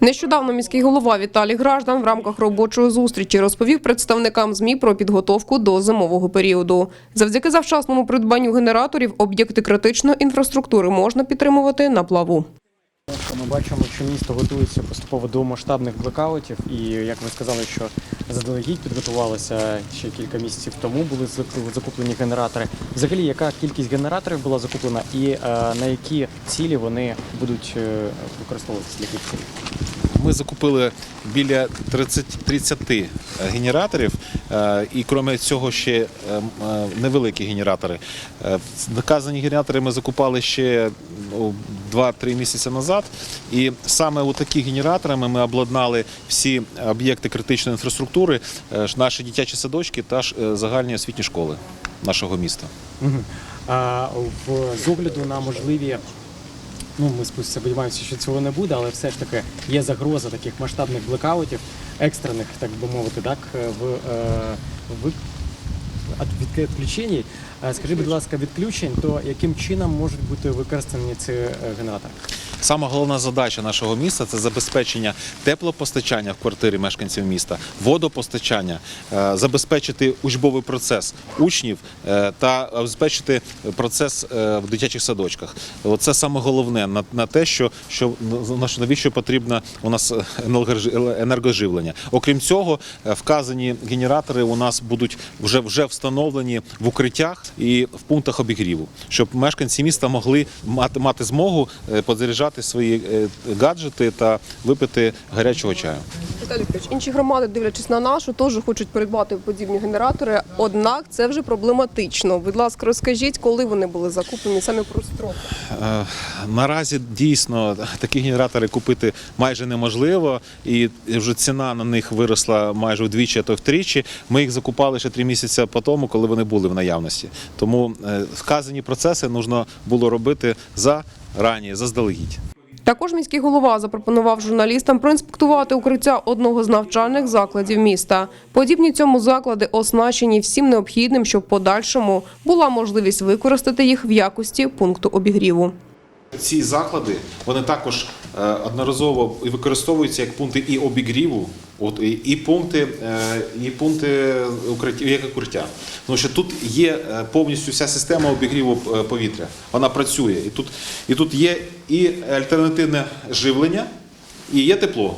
Нещодавно міський голова Віталій Граждан в рамках робочої зустрічі розповів представникам ЗМІ про підготовку до зимового періоду. Завдяки завчасному придбанню генераторів об'єкти критичної інфраструктури можна підтримувати на плаву. Ми бачимо, що місто готується поступово до масштабних блекаутів, і як ви сказали, що заздалегідь підготувалося ще кілька місяців тому, були закуплені генератори. Взагалі, яка кількість генераторів була закуплена, і е, на які цілі вони будуть е, використовуватися для цілей? Ми закупили біля 30, 30 генераторів, е, і крім цього ще е, е, невеликі генератори. Е, Наказані генератори ми закупали ще ну, 2-3 місяці назад. І саме у такі генераторами ми обладнали всі об'єкти критичної інфраструктури, е, наші дитячі садочки та е, загальні освітні школи нашого міста. А в з огляду на можливі. Ну, ми сподіваємося, що цього не буде, але все ж таки є загроза таких масштабних блекаутів, екстрених, так би мовити, так, в, е, в відключенні. Скажіть, будь ласка, відключень, то яким чином можуть бути використані ці е, генератори? Сама головна задача нашого міста це забезпечення теплопостачання в квартирі мешканців міста, водопостачання, е, забезпечити учбовий процес учнів е, та забезпечити процес е, в дитячих садочках. Це саме головне на, те, що, що на що- навіщо потрібно у нас енергожи- енергоживлення. Окрім цього, вказані генератори у нас будуть вже вже встановлені в укриттях і в пунктах обігріву, щоб мешканці міста могли мати, мати змогу е, подзаряджати свої е, гаджети та випити гарячого чаю. Віталій Вікторович, інші громади, дивлячись на нашу, теж хочуть придбати подібні генератори. Однак це вже проблематично. Будь ласка, розкажіть, коли вони були закуплені саме про строки. Е, Наразі дійсно такі генератори купити майже неможливо, і вже ціна на них виросла майже вдвічі, а то втричі. Ми їх закупали ще три місяці по тому, коли вони були в наявності. Тому е, вказані процеси потрібно було робити зарані, заздалегідь. Також міський голова запропонував журналістам проінспектувати укриття одного з навчальних закладів міста. Подібні цьому заклади оснащені всім необхідним, щоб в подальшому була можливість використати їх в якості пункту обігріву. Ці заклади вони також е, одноразово використовуються як пункти і обігріву, от і, пункти, е, і пункти укриття, як укриття. Тому що тут є е, повністю вся система обігріву е, повітря. Вона працює. І тут, і тут є і альтернативне живлення, і є тепло.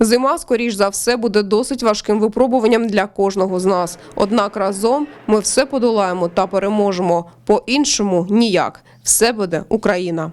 Зима, скоріш за все, буде досить важким випробуванням для кожного з нас. Однак разом ми все подолаємо та переможемо. По-іншому ніяк. Все буде Україна.